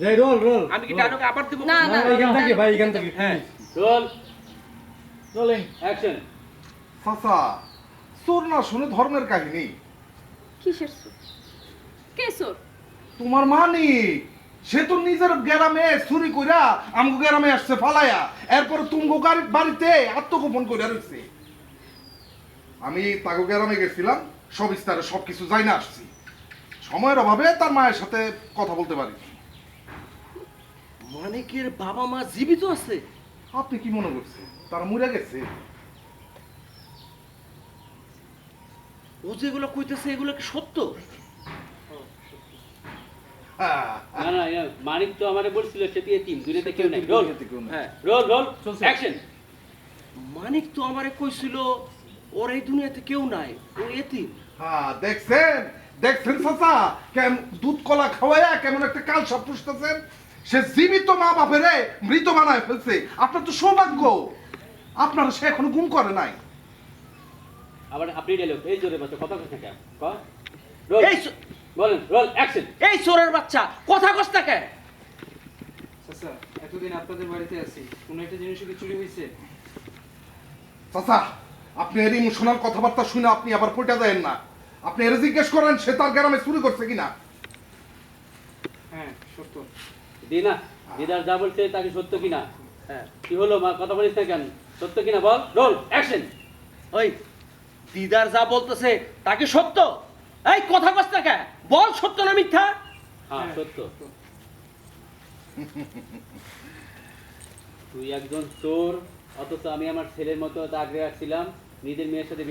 যাই roll roll. আমি কি আবার দেব? না, না এখান থেকে ভাই এখান থেকে। হ্যাঁ। রোল। রোলিং। অ্যাকশন। চোর না শুনে ধর্মের কাহিনী? কিসের সুর? কে সুর? তোমার মানি সে তো নিজের গ্রামে চুরি কইরা আমগো গ্রামে আসছে ফালায়া এরপর তুমগো বাড়িতে আত্মগোপন কইরা রইছে। আমি তাগো গ্রামে গেছিলাম সবিস্তারে সবকিছু যাই না আসছি। সময়ের অভাবে তার মায়ের সাথে কথা বলতে পারি মানিকের বাবা মা জীবিত আছে। আপনি কি মনে করছেন? তারা মরে গেছে? ও যেগুলো কইতেছে এগুলো কি সত্য? হ্যাঁ, না না মানিক তো আমারে বলছিল সে দিয়ে টিম দুনিয়াতে কেউ নাই। রোল। হ্যাঁ। রোল রোল অ্যাকশন মানিক তো আমারে কইছিল ওর এই দুনিয়াতে কেউ নাই ও এতিম। হ্যাঁ দেখছেন? দেখছেন চাচা? কেম দুধ কলা খাওয়াইয়া কেমন একটা কাল সব পুষতেছেন? সে জীবিত মা বাপেরে মৃত বানায় ফেলছে। আপনার তো সৌভাগ্য। আপনার সে এখনও গুম করে নাই। আবার আপনি ডায়লগ এই জোরে বাচ্চা কথা কথা কেন? ক? রোল এই বলেন রোল অ্যাকশন এই চোরের বাচ্চা কথা কস না কেন? এতদিন আপনাদের বাড়িতে আছি। কোনো একটা জিনিস কি চুরি হয়েছে চাচা আপনি এর ইমোশনাল কথাবার্তা শুনে আপনি আবার পয়টা দেন না। আপনি এর জিজ্ঞেস করেন সে তার গ্রামে চুরি করছে কিনা? হ্যাঁ সত্য। দিনা দিদার যা বলছে তাকে সত্য কিনা? হ্যাঁ কি হলো মা কথা বলিস না কেন? সত্য কিনা বল? Roll action. ওই দিদার যা বলতেছে তাকে সত্য? এই কথা কস না কেন বল সত্য না মিথ্যা? হ্যাঁ সত্য। তুই একজন চোর অথচ আমি আমার ছেলের মতো দাগড়ে রাখছিলাম নিজের মেয়ের সাথে